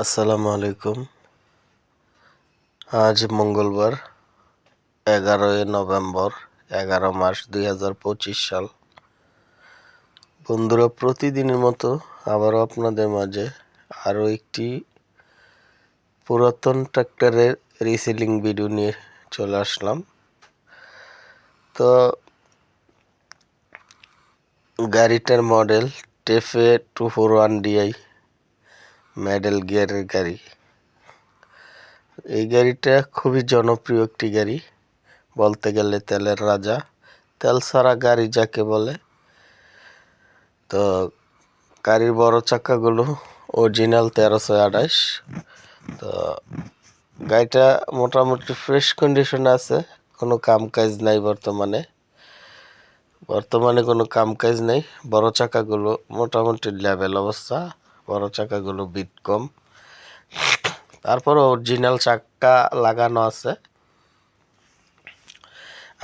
আসসালামু আলাইকুম। আজ মঙ্গলবার, এগারোই নভেম্বর, এগারো মাস দুই হাজার পঁচিশ সাল। বন্ধুরা, প্রতিদিনের মতো আবারও আপনাদের মাঝে আরও একটি পুরাতন ট্র্যাক্টরের রিসেলিং ভিডিও নিয়ে চলে আসলাম। তো, গাড়িটার model TAFE two four one DI model গিয়ারের গাড়ি। এই গাড়িটা খুবই জনপ্রিয় একটি গাড়ি। বলতে গেলে তেলের রাজা। তেল ছাড়া গাড়ি যাকে বলে। তো গাড়ির বড় চাকাগুলো অরিজিনাল তেরোশো আঠাশ। তো গাড়িটা মোটামুটি ফ্রেশ কন্ডিশনে আছে। কোনো কাম কাজ নাই বর্তমানে। বর্তমানে কোনো কাম কাজ নেই। বড় চাকাগুলো মোটামুটি লেভেল অবস্থা। বড় চাকাগুলো বিট কম। তারপর অরিজিনাল চাকা লাগানো আছে।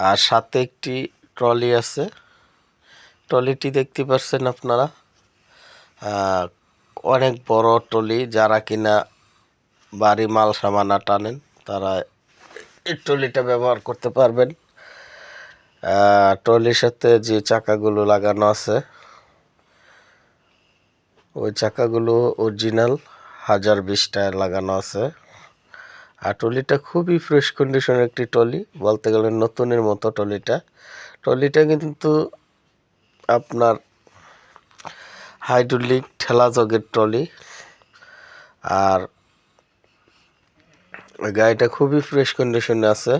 আর সাথে একটি ট্রলি আছে। ট্রলিটি দেখতে পাচ্ছেন আপনারা। অনেক বড় ট্রলি, যারা কিনা বাড়ি মাল সামানা টানেন, তারা এই ট্রলিটা ব্যবহার করতে পারবেন। ট্রলির সাথে যে চাকাগুলো লাগানো আছে ওই চাকাগুলো অরিজিনাল হাজার বিশ টায়ার লাগানো আছে। আর ট্রলিটা খুবই ফ্রেশ কন্ডিশনের একটি ট্রলি, বলতে গেলে নতুনের মতো ট্রলিটা। ট্রলিটা কিন্তু আপনার হাইড্রোলিক ঠেলা জগের ট্রলি। আর গাড়িটা খুবই ফ্রেশ কন্ডিশনে আছে।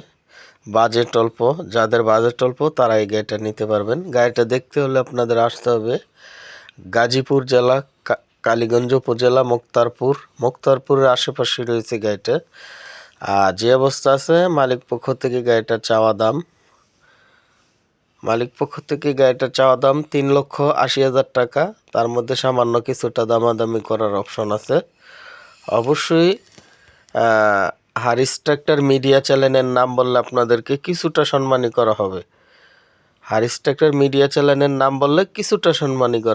বাজেট অল্প, যাদের বাজেট অল্প তারা এই গাড়িটা নিতে পারবেন। গাড়িটা দেখতে হলে আপনাদের আসতে হবে গাজীপুর জেলা কালীগঞ্জ উপজেলা, মুক্তারপুর। মুক্তারপুরের আশেপাশে রয়েছে গাড়িটা। আর যে অবস্থা আছে, মালিক পক্ষ থেকে গাড়িটার চাওয়া দাম। মালিক পক্ষ থেকে গাড়িটার চাওয়া দাম তিন লক্ষ আশি হাজার টাকা। তার মধ্যে সামান্য কিছুটা দামাদামি করার অপশন আছে। অবশ্যই হারিস ট্রাক্টর মিডিয়া চ্যানেলের নাম বললে আপনাদেরকে কিছুটা সম্মানী করা হবে। হারিস ট্রাক্টর মিডিয়া চ্যানেলের নাম বললে কিছুটা সম্মানী করা